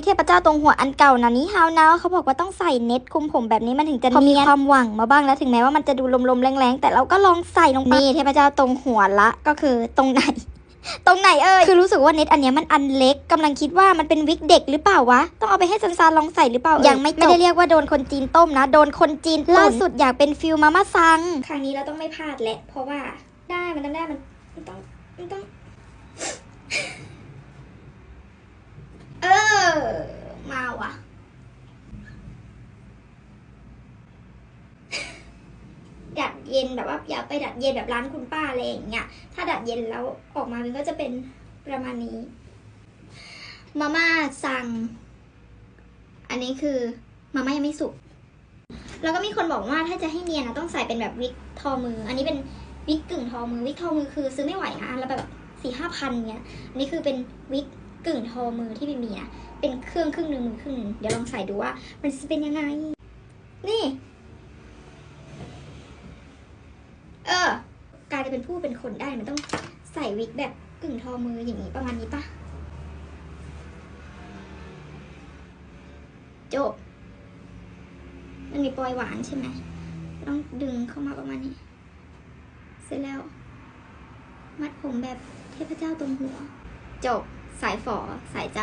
วิกเทพเจ้าตรงหัวอันเก่านะนี้ฮาวนาเขาบอกว่าต้องใส่เน็ตคลุมผมแบบนี้มันถึงจะพอมีความหวังมาบ้างแล้วถึงแม้ว่ามันจะดูลมๆแรงๆ แต่เราก็ลองใส่ลงไปนี่เทพเจ้าตรงหัวละก็คือตรงไหนตรงไหนเอ่ยคือรู้สึกว่าเน็ตอันเนี้ยมันอันเล็กกำลังคิดว่ามันเป็นวิกเด็กหรือเปล่าวะ ต้องเอาไปให้ซันซานลองใส่หรือเปล่า ยังไม่ไม่ได้เรียกว่าโดนคนจีนต้มนะ โดนคนจีนล่าสุดอยากเป็นฟิลมาม่าซัง ครั้งนี้เราต้องไม่พลาดแหละ เพราะว่าได้มันต้องได้มันมันต้องมันต้อง เออ มาว่ะ ดัดเย็นแบบว่าอยากไปดัดเย็นแบบร้านคุณป้าอะไรอย่างเงี้ย ถ้าดัดเย็นแล้วออกมามันก็จะเป็นประมาณนี้ มาม่าสั่ง อันนี้คือมาม่ายังไม่สุก แล้วก็มีคนบอกว่าถ้าจะให้เนียนนะต้องใส่เป็นแบบวิกทอมือ อันนี้เป็นวิกกึ่งทอมือ วิกทอมือคือซื้อไม่ไหวนะแล้วแบบสี่ห้าพันเนี้ย อันนี้คือเป็นวิก กึ่งทอมือที่ไม่มีนะเป็นเครื่องครึ่งหนึ่งมือครึ่งหนึ่งเดี๋ยวลองใส่ดูว่า มันจะเป็นยังไง นี่ เออ การจะเป็นผู้เป็นคนได้มันต้องใส่วิกแบบกึ่งทอมืออย่างนี้ประมาณนี้ปะจบ มันมีปลอยหวานใช่ไหมต้องดึงเข้ามาประมาณนี้ เสร็จแล้ว มัดผมแบบเทพเจ้าตรงหัว จบ สายฝอสายใจ